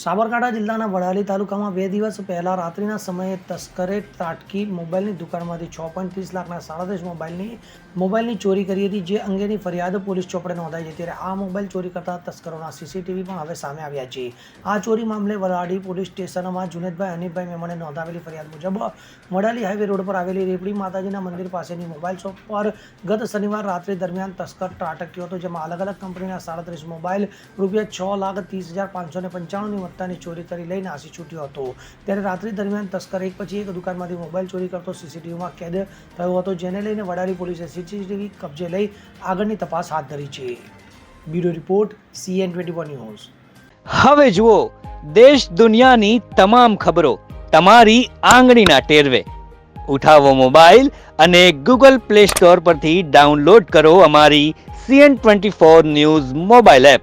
સાબરકાંઠા જિલ્લાના વડાલી તાલુકામાં બે દિવસ પહેલા રાત્રિના સમયે તસ્કરે ત્રાટકી મોબાઈલની દુકાનમાંથી છ પોઈન્ટ ત્રીસ લાખના સાડત્રીસ મોબાઈલની મોબાઈલની ચોરી કરી હતી, જે અંગેની ફરિયાદ પોલીસ ચોપડે નોંધાઈ છે. ત્યારે આ મોબાઈલ ચોરી કરતા તસ્કરોના સીસીટીવી પણ હવે સામે આવ્યા છે. આ ચોરી મામલે વડાલી પોલીસ સ્ટેશનમાં જુનેદભાઈ, અનિલભાઈ મેમણે નોંધાવેલી ફરિયાદ મુજબ વડાલી હાઈવે રોડ પર આવેલી રેપડી માતાજીના મંદિર પાસેની મોબાઈલ શોપ પર ગત શનિવાર રાત્રિ દરમિયાન તસ્કર ત્રાટક્યો હતો, જેમાં અલગ અલગ કંપનીના સાડત્રીસ મોબાઈલ રૂપિયા છ લાખ ત્રીસ હજાર પાંચસો ને પંચાણુંની મત્તાની ચોરી કરી લઈ નાસી છૂટ્યો હતો. ત્યારે રાત્રિ દરમિયાન તસ્કર એક પછી એક દુકાનમાંથી મોબાઈલ ચોરી કરતો સીસીટીવીમાં કેદ થયો હતો, જેને લઈને વડાલી પોલીસે સીસીટીવી કબજે લઈ આગળની તપાસ હાથ ધરી છે. Bureau report CN twenty one news. હવે જુઓ, દેશ દુનિયાની તમામ ખબરો તમારી આંગળીના ટેરવે. ઉઠાવો મોબાઈલ અને ગૂગલ પ્લે સ્ટોર પરથી ડાઉનલોડ કરો અમારી CN twenty four news mobile app.